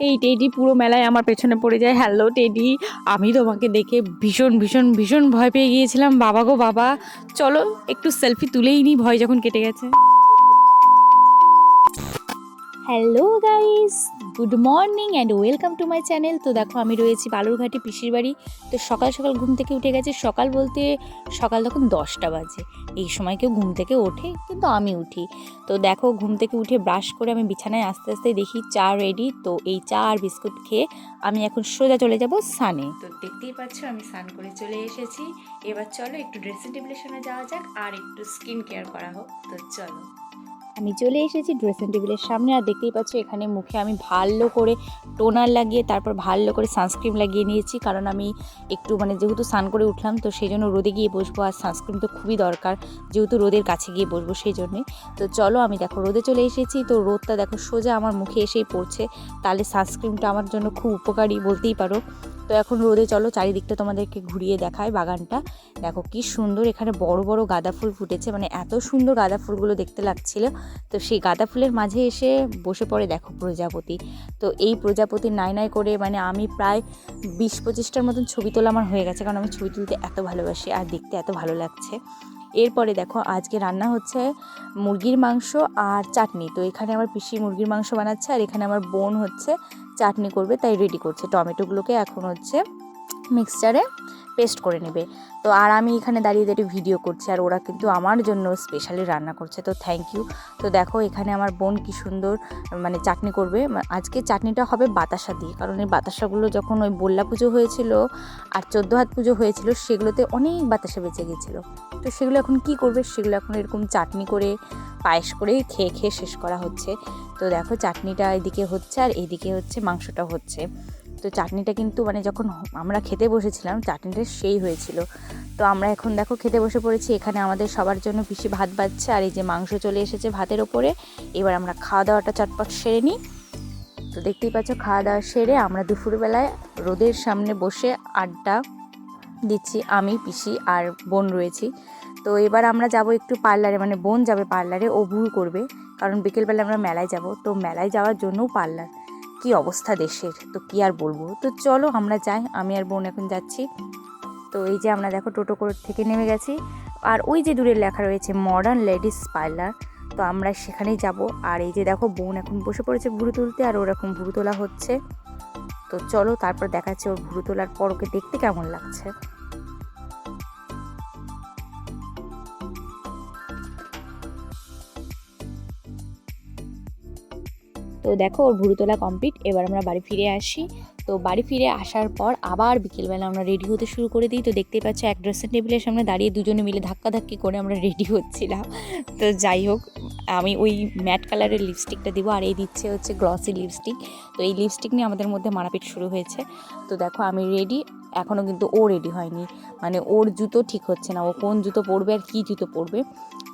এই টেডি পুরো মেলায় আমার পেছনে পড়ে যায়। Hello teddy. আমি তোমাকে দেখে ভীষণ ভীষণ ভীষণ ভয় পেয়ে গিয়েছিলাম। বাবা গো বাবা। চলো, একটু সেলফি তুলেই নি ভয় যখন কেটে গেছে। Hello guys good morning and welcome to my channel. তো দেখো, আমি রয়েছি বালুরঘাটে পিসির বাড়ি। তো সকাল সকাল ঘুম থেকে উঠে গেছে। সকাল বলতে সকাল তখন দশটা বাজে। এই সময় কেউ ঘুম থেকে ওঠে, কিন্তু আমি উঠি। তো দেখো, ঘুম থেকে উঠে ব্রাশ করে আমি বিছানায় আস্তে আস্তে দেখি চা রেডি তো এই চা আর বিস্কুট খেয়ে আমি এখন সোজা চলে যাব সানে। তো দেখতেই পাচ্ছ, আমি স্নান করে চলে এসেছি। এবার চলো একটু ড্রেসিং টেবিলের সামনে যাওয়া যাক আর একটু স্কিন কেয়ার করা হোক। তো চলো। আমি চলে এসেছি ড্রেসিং টেবিলের সামনে। আর দেখতেই পাচ্ছ, এখানে মুখে আমি ভালো করে টোনার লাগিয়ে, তারপর ভালো করে সানস্ক্রিন লাগিয়ে নিয়েছি। কারণ আমি একটু মানে যেহেতু স্নান করে উঠলাম, তো সেই জন্য রোদে গিয়ে বসবো। আর সানস্ক্রিন তো খুবই দরকার, যেহেতু রোদের কাছে গিয়ে বসবো সেই জন্যে তো চলো, আমি দেখো রোদে চলে এসেছি। তো রোদটা দেখো সোজা আমার মুখে এসেই পড়ছে। তাহলে সানস্ক্রিনটা আমার জন্য খুব উপকারী, বলতেই পারো। তো এখন রোদে চলো চারিদিকটা তোমাদেরকে ঘুরিয়ে দেখায় বাগানটা। দেখো কি সুন্দর এখানে বড় বড় গাঁদা ফুল ফুটেছে। মানে এত সুন্দর গাঁদা ফুলগুলো দেখতে লাগছিল। তো সেই গাঁদা ফুলের মাঝে এসে বসে পড়ে দেখো প্রজাপতি। তো এই প্রজাপতির নাই নাই করে মানে আমি প্রায় বিশ পঁচিশটার মতন ছবি তোলা আমার হয়ে গেছে। কারণ আমি ছবি তুলতে এত ভালোবাসি আর দেখতে এত ভালো লাগছে। এরপরে দেখো আজকে রান্না হচ্ছে মুরগির মাংস আর চাটনি। তো এখানে আমার পিসি মুরগির মাংস বানাচ্ছে আর এখানে আমার বোন হচ্ছে চাটনি করবে তাই রেডি করছে। টমেটোগুলোকে এখন হচ্ছে মিক্সচারে পেস্ট করে নেবে। তো আর আমি এখানে দাঁড়িয়ে দাঁড়িয়ে ভিডিও করছি আর ওরা কিন্তু আমার জন্য স্পেশালি রান্না করছে, তো থ্যাংক ইউ তো দেখো এখানে আমার বোন কি সুন্দর মানে চাটনি করবে। আজকে চাটনিটা হবে বাতাসা দিয়ে, কারণ এই বাতাসাগুলো যখন ওই বল্লা পুজো হয়েছিল আর চোদ্দ হাত পুজো হয়েছিল, সেগুলোতে অনেক বাতাসা বেঁচে গেছিল। তো সেগুলো এখন কি করবে? সেগুলো এখন এরকম চাটনি করে, পায়েস করে খেয়ে খেয়ে শেষ করা হচ্ছে। তো দেখো চাটনিটা এদিকে হচ্ছে আর এইদিকে হচ্ছে মাংসটা হচ্ছে। তো চাটনিটা কিন্তু মানে যখন আমরা খেতে বসেছিলাম, চাটনিটা সেই হয়েছিল। তো আমরা এখন দেখো খেতে বসে পড়েছি, এখানে আমাদের সবার জন্য পিসি ভাত বাজছে। আর এই যে মাংস চলে এসেছে ভাতের ওপরে, এবার আমরা খাওয়া দাওয়াটা চটপট সেরে নিই। তো দেখতেই পাচ্ছ, খাওয়া দাওয়া সেরে আমরা দুপুরবেলায় রোদের সামনে বসে আড্ডা দিচ্ছি, আমি, পিসি আর বোন রয়েছি। তো এবার আমরা যাব একটু পার্লারে মানে বোন যাবে পার্লারে, ও ভুল করবে। কারণ বিকেলবেলা আমরা মেলায় যাব, তো মেলায় যাওয়ার জন্যও পার্লার। কি অবস্থা দেশের? তো কি আর বলব? তো চলো আমরা যাই, আমি আর বোন এখন যাচ্ছি। তো এই যে আমরা দেখো টোটো করে থেকে নেমে গেছি। আর ওই যে দূরে লেখা রয়েছে মডার্ন লেডিস পার্লার তো আমরা সেখানেই যাব। আর এই যে দেখো বোন এখন বসে পড়েছে ভুরু তুলতে, আর ওরকম ভুরু তোলা হচ্ছে। তো চলো তারপর দেখাচ্ছে ওর ভুরু তোলার পর ওকে দেখতে কেমন লাগছে। তো দেখো, ওর ভুরু তোলা কমপ্লিট এবার আমরা বাড়ি ফিরে আসি। তো বাড়ি ফিরে আসার পর আবার বিকেলবেলা আমরা রেডি হতে শুরু করে দিই। তো দেখতেই পাচ্ছ, এক ড্রেসিং টেবিলের সামনে দাঁড়িয়ে দুজনে মিলে ধাক্কাধাক্কি করে আমরা রেডি হচ্ছিলাম। তো যাই হোক, আমি ওই ম্যাট কালারের লিপস্টিকটা দিব, আর এই দিচ্ছে হচ্ছে গ্লসি লিপস্টিক তো এই লিপস্টিক নিয়ে আমাদের মধ্যে মারাপিট শুরু হয়েছে। তো দেখো, আমি রেডি এখনও কিন্তু ও রেডি হয়নি। মানে ওর জুতো ঠিক হচ্ছে না। ও কোন জুতো পরবে আর কী জুতো পরবে?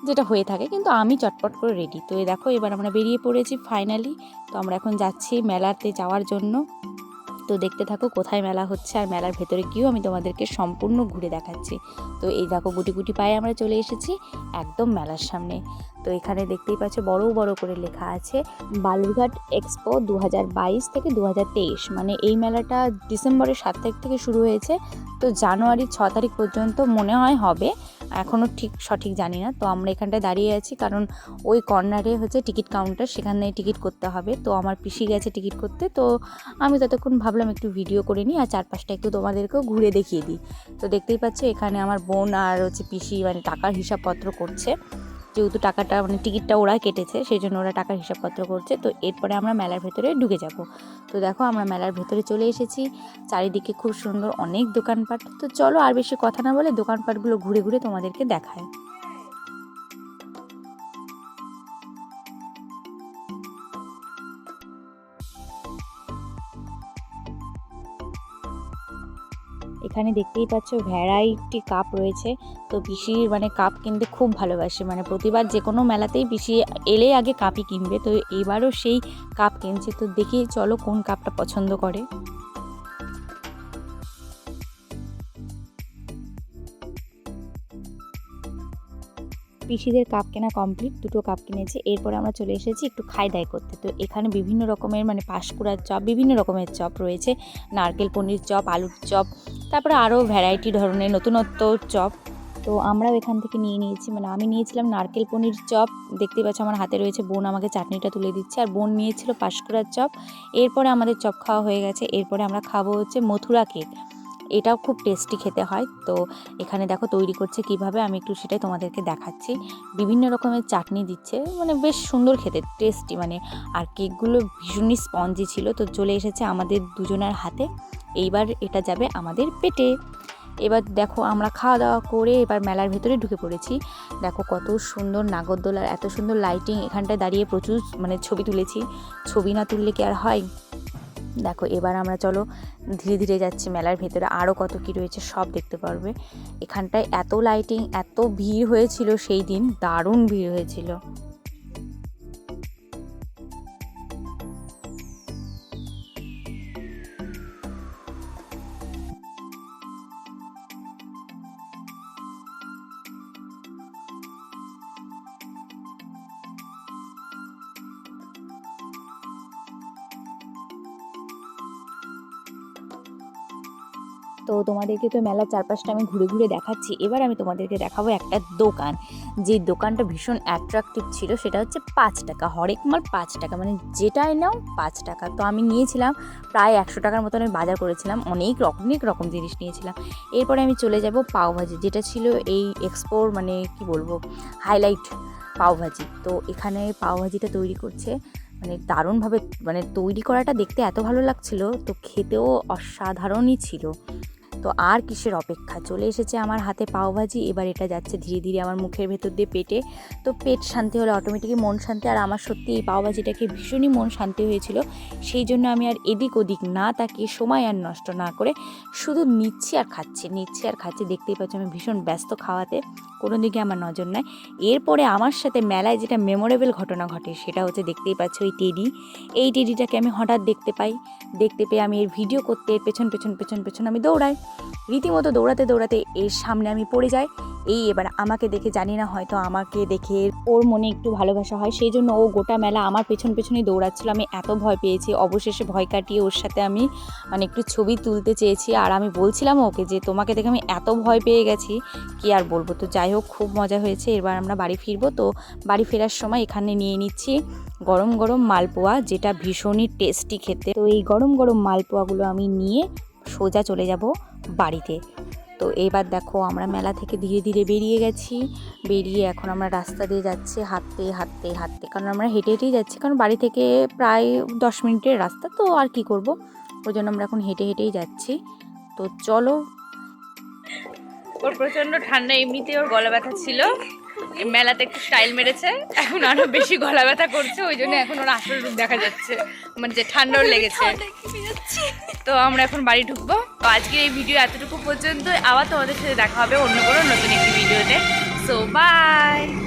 যেটা হয়ে থাকে, কিন্তু আমি চটপট করে রেডি তো এই দেখো, এবার আমরা বেরিয়ে পড়েছি ফাইনালি তো আমরা এখন যাচ্ছি মেলাতে যাওয়ার জন্য। তো দেখতে থাকো কোথায় মেলা হচ্ছে আর মেলার ভেতরে গিয়েও আমি তোমাদেরকে সম্পূর্ণ ঘুরে দেখাচ্ছি। তো এই দেখো গুটি গুটি পায়ে আমরা চলে এসেছি একদম মেলার সামনে। তো এখানে দেখতেই পাচ্ছ বড় বড় করে লেখা আছে, বালুরঘাট এক্সপো দু হাজার বাইশ থেকে দু হাজার তেইশ। মানে এই মেলাটা ডিসেম্বরের সাত তারিখ থেকে শুরু হয়েছে। তো জানুয়ারির ছ তারিখ পর্যন্ত মনে হয় হবে। এখনও ঠিক সঠিক জানি না। তো আমরা এখানটায় দাঁড়িয়ে আছি কারণ ওই কর্নারে হচ্ছে টিকিট কাউন্টার, সেখানে টিকিট করতে হবে। তো আমার পিসি গেছে টিকিট করতে। তো আমি ততক্ষণ ভাবলাম একটু ভিডিও করে নিই আর চারপাশটা একটু তোমাদেরকেও ঘুরে দেখিয়ে দিই। তো দেখতেই পাচ্ছ এখানে আমার বোন আর হচ্ছে পিসি মানে টাকার হিসাবপত্র করছে। যেহেতু টাকাটা মানে টিকিটটা ওরা কেটেছে সেই জন্য ওরা টাকার হিসাবপত্র করছে। তো এরপরে আমরা মেলার ভেতরে ঢুকে যাব। তো দেখো, আমরা মেলার ভেতরে চলে এসেছি। চারিদিকে খুব সুন্দর অনেক দোকানপাট। তো চলো আর বেশি কথা না বলে দোকানপাটগুলো ঘুরে ঘুরে তোমাদেরকে দেখায় এখানে দেখতেই পাচ্ছ ভ্যারাইটি কাপ রয়েছে। তো পিসির মানে কাপ কিনতে খুব ভালোবাসে। মানে প্রতিবার যে কোনো মেলাতেই পিসি এলে আগে কাপই কিনবে। তো এবারও সেই কাপ কিনছে। তো দেখি চলো কোন কাপটা পছন্দ করে। পিসিদের কাপ কেনা কমপ্লিট দুটো কাপ কিনেছি। এরপরে আমরা চলে এসেছি একটু খাই দায় করতে। তো এখানে বিভিন্ন রকমের মানে পাঁশকুড়ার চপ, বিভিন্ন রকমের চপ রয়েছে। নারকেল পনির চপ, আলুর চপ তারপরে আরও ভ্যারাইটি ধরনের নতুনত্ব চপ। তো আমরাও এখান থেকে নিয়ে নিয়েছি। মানে আমি নিয়েছিলাম নারকেল পনির চপ। দেখতে পাচ্ছ আমার হাতে রয়েছে বোন আমাকে চাটনিটা তুলে দিচ্ছে। আর বোন নিয়েছিল পাঁশকুড়ার চপ। এরপরে আমাদের চপ খাওয়া হয়ে গেছে। এরপরে আমরা খাব হচ্ছে মথুরা কেক। এটাও খুব টেস্টি খেতে হয়। তো এখানে দেখো তৈরি করছে কীভাবে। আমি একটু সেটাই তোমাদেরকে দেখাচ্ছি। বিভিন্ন রকমের চাটনি দিচ্ছে। মানে বেশ সুন্দর খেতে টেস্টি মানে আর কেকগুলো ভীষণই স্পঞ্জি ছিল। তো চলে এসেছে আমাদের দুজনের হাতে। এইবার এটা যাবে আমাদের পেটে। এবার দেখো আমরা খাওয়া দাওয়া করে এবার মেলার ভেতরে ঢুকে পড়েছি। দেখো কত সুন্দর নাগরদোলার এত সুন্দর লাইটিং এখানটায় দাঁড়িয়ে প্রচুর মানে ছবি তুলেছি। ছবি না তুললে কি আর হয়? দেখো এবার আমরা চলো, ধীরে ধীরে যাচ্ছি মেলার ভেতরে। আরও কত কী রয়েছে সব দেখতে পারবে। এখানটায় এত লাইটিং এত ভিড় হয়েছিল সেই দিন, দারুণ ভিড় হয়েছিল। তো তোমাদেরকে তো মেলার চারপাশটা আমি ঘুরে ঘুরে দেখাচ্ছি। এবার আমি তোমাদেরকে দেখাবো একটা দোকান। যে দোকানটা ভীষণ অ্যাট্রাকটিভ ছিল, সেটা হচ্ছে পাঁচ টাকা। হরেক মাল পাঁচ টাকা। মানে যেটাই নাও, পাঁচ টাকা। তো আমি নিয়েছিলাম, প্রায় একশো টাকার মতো আমি বাজার করেছিলাম। অনেক রকম অনেক রকম জিনিস নিয়েছিলাম। এরপরে আমি চলে যাব পাওভাজি, যেটা ছিল এই এক্সপোর মানে কি বলব হাইলাইট পাওভাজি। তো এখানে পাওভাজিটা তৈরি করছে। মানে দারুণভাবে মানে তৈরি করাটা দেখতে এত ভালো লাগছিল। তো খেতেও অসাধারণই ছিল। তো আর কিসের অপেক্ষা? চলে এসেছে আমার হাতে পাওভাজি এবার এটা যাচ্ছে ধীরে ধীরে আমার মুখের ভেতর দিয়ে পেটে। তো পেট শান্তি হলে অটোমেটিকই মন শান্তি, আর আমার সত্যি এই পাওভাজিটাকে ভীষণই মন শান্তি হয়েছিল। সেই জন্য আমি আর এদিক ওদিক না তাকিয়ে সময় আর নষ্ট না করে শুধু নিচ্ছি আর খাচ্ছি, নিচ্ছি আর খাচ্ছি। দেখতেই পাচ্ছি আমি ভীষণ ব্যস্ত খাওয়াতে, কোনো দিকে আমার নজর নাই। এরপরে আমার সাথে মেলায় যেটা মেমোরেবল ঘটনা ঘটে, সেটা হচ্ছে দেখতেই পাচ্ছ ওই টেডি। এই টেডিটাকে আমি হঠাৎ দেখতে পাই। দেখতে পেয়ে আমি এর ভিডিও করতে, পেছন পেছন পেছন পেছন আমি দৌড়াই। রীতিমতো দৌড়াতে দৌড়াতে এর সামনে আমি পড়ে যাই। এই এবার আমাকে দেখে জানি না হয়তো আমাকে দেখে ওর মনে একটু ভালোবাসা হয়। সেই জন্য ও গোটা মেলা আমার পেছন পেছনে দৌড়াচ্ছিল। আমি এত ভয় পেয়েছি। অবশেষে ভয় কাটিয়ে ওর সাথে আমি মানে একটু ছবি তুলতে চেয়েছি। আর আমি বলছিলাম ওকে যে, তোমাকে দেখে আমি এত ভয় পেয়ে গেছি। কি আর বলব? তো যাই হোক, খুব মজা হয়েছে। এবার আমরা বাড়ি ফিরবো। তো বাড়ি ফেরার সময় এখানে নিয়ে নিচ্ছি গরম গরম মালপোয়া, যেটা ভীষণই টেস্টি খেতে। তো এই গরম গরম মালপোয়াগুলো আমি নিয়ে সোজা চলে যাব। বাড়িতে। তো এবার দেখো আমরা মেলা থেকে ধীরে ধীরে বেরিয়ে গেছি। বেরিয়ে এখন আমরা রাস্তা দিয়ে যাচ্ছি হাঁটতে হাঁটতে হাঁটতে। কারণ আমরা হেঁটে হেঁটেই যাচ্ছি। কারণ বাড়ি থেকে প্রায় দশ মিনিটের রাস্তা, তো আর কি করব? ওই জন্য আমরা এখন হেঁটে হেঁটেই যাচ্ছি। তো চলো ওর প্রচণ্ড ঠান্ডা এমনিতে ওর গলা ব্যথা ছিল। মেলাতে একটু স্টাইল মেরেছে। এখন আরও বেশি গলা ব্যথা করছে ওই জন্য এখন ওর আসল রূপ দেখা যাচ্ছে। মানে যে ঠান্ডাও লেগেছে। তো আমরা এখন বাড়ি ঢুকবো। তো আজকের এই ভিডিও এতটুকু পর্যন্ত আবার তোমাদের সাথে দেখা হবে অন্য কোনো নতুন একটি ভিডিওতে সো বাই